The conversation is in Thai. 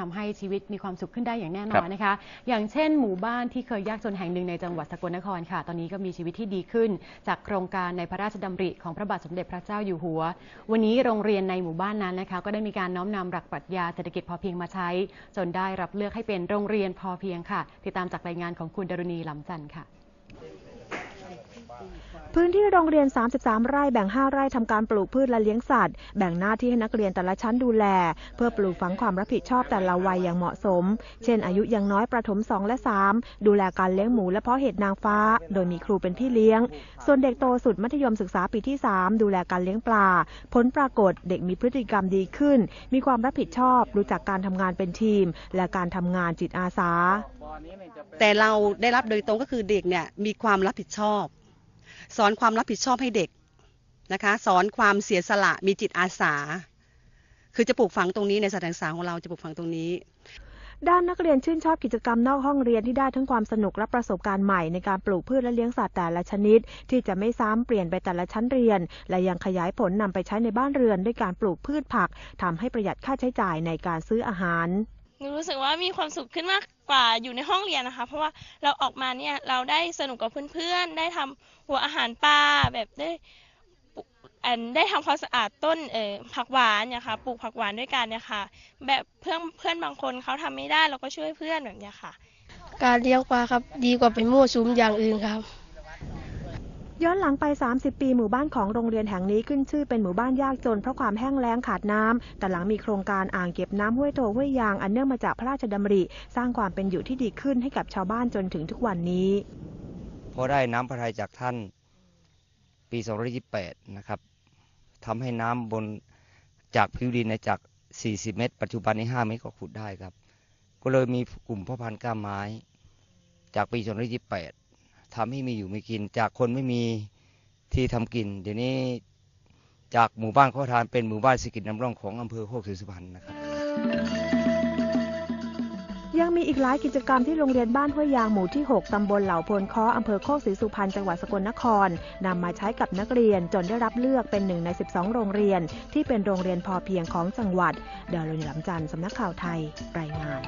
ทำให้ชีวิตมีความสุขขึ้นได้อย่างแน่นอนนะคะ อย่างเช่นหมู่บ้านที่เคยยากจนแห่งหนึ่งในจังหวัดสกลนครค่ะ ตอนนี้ก็มีชีวิตที่ดีขึ้น จากโครงการในพระราชดำริของพระบาทสมเด็จพระเจ้าอยู่หัว วันนี้โรงเรียนในหมู่บ้านนั้นนะคะ ก็ได้มีการน้อมนำหลักปรัชญาเศรษฐกิจพอเพียงมาใช้ จนได้รับเลือกให้เป็นโรงเรียนพอเพียงค่ะ ติดตามจากรายงานของคุณดรุณีลำจันทร์ค่ะ พื้นที่โรงเรียน 33 ไร่แบ่ง 5 ไร่ทำการปลูกพืชและเลี้ยงสัตว์ แบ่งหน้าที่ให้นักเรียนแต่ละชั้นดูแล เพื่อปลูกฝังความรับผิดชอบแต่ละวัยอย่างเหมาะสม เช่น อายุยังน้อยประถม 2 และ 3 ดูแลการเลี้ยงหมูและเพาะเห็ดนางฟ้า โดยมีครูเป็นพี่เลี้ยง ส่วนเด็กโตสุดมัธยมศึกษาปีที่ 3 ดูแลการเลี้ยงปลา ผลปรากฏเด็กมีพฤติกรรมดีขึ้น มีความรับผิดชอบ รู้จักการทำงานเป็นทีม และการทำงานจิตอาสา แต่เราได้รับโดยตรงก็คือเด็กเนี่ยมีความรับผิดชอบ สอนความรับผิดชอบให้เด็กนะคะ สอนความเสียสละมีจิตอาสา คือจะปลูกฝังตรงนี้ในสถานศึกษาของเราจะปลูกฝังตรงนี้ด้านนักเรียนชื่นชอบกิจกรรมนอกห้องเรียนที่ได้ทั้งความสนุกและประสบการณ์ใหม่ในการปลูกพืชและเลี้ยงสัตว์แต่ละชนิด ที่จะไม่ซ้ำเปลี่ยนไปแต่ละชั้นเรียน และยังขยายผลนำไปใช้ในบ้านเรือนด้วยการปลูกพืชผักทำให้ประหยัดค่าใช้จ่ายในการซื้ออาหาร หนูรู้สึกว่ามีความสุขขึ้นมากกว่าอยู่ในห้องเรียนนะคะ เพราะว่าเราออกมาเนี่ยเราได้สนุกกับเพื่อนๆ ได้ทำหัวอาหารปลาแบบได้ปลูกอันได้ทำความสะอาดต้นเอ่อผักหวานเนี่ยค่ะปลูกผักหวานด้วยกันเนี่ยค่ะ แบบเพื่อนเพื่อนบางคนเขาทำไม่ได้เราก็ช่วยเพื่อนแบบเนี้ยค่ะ การเลี้ยงปลาครับ ดีกว่าไปมั่วสุมอย่างอื่นครับ ย้อนหลังไป 30 ปีหมู่บ้านของโรงเรียนแห่งนี้ขึ้นชื่อเป็นหมู่บ้านยากจนเพราะความแห้งแล้งขาดน้ำแต่หลังมีโครงการอ่างเก็บน้ำห้วยโตห้วยยางอันเนื่องมาจากพระราชดำริ สร้างความเป็นอยู่ที่ดีขึ้นให้กับชาวบ้านจนถึงทุกวันนี้ พอได้น้ำพระทัยจากท่านปี2528 นะครับทำให้น้ำบนจากผิวดินในจาก 40 เมตร ปัจจุบันนี้ 5 เมตรก็ขุดได้ครับ ก็เลยมีกลุ่มพ่อพันธุ์กล้าไม้ จากปี2528 ทำให้มีอยู่มีกิน จากคนไม่มีที่ทำกิน เดี๋ยวนี้จากหมู่บ้านข้อทานเป็นหมู่บ้านเศรษฐกิจน้ำร่องของอำเภอโคกศรีสุพรรณนะครับ ยังมีอีกหลายกิจกรรมที่โรงเรียนบ้านห้วยยางหมู่ที่ 6 ตำบลเหล่าโพนค้ออำเภอโคกศรีสุพรรณจังหวัดสกลนครนำมาใช้กับนักเรียนจนได้รับเลือกเป็นหนึ่งใน 12 โรงเรียน ที่เป็นโรงเรียนพอเพียงของจังหวัด เดาวรณีลำจันทร์สำนักข่าวไทย รายงาน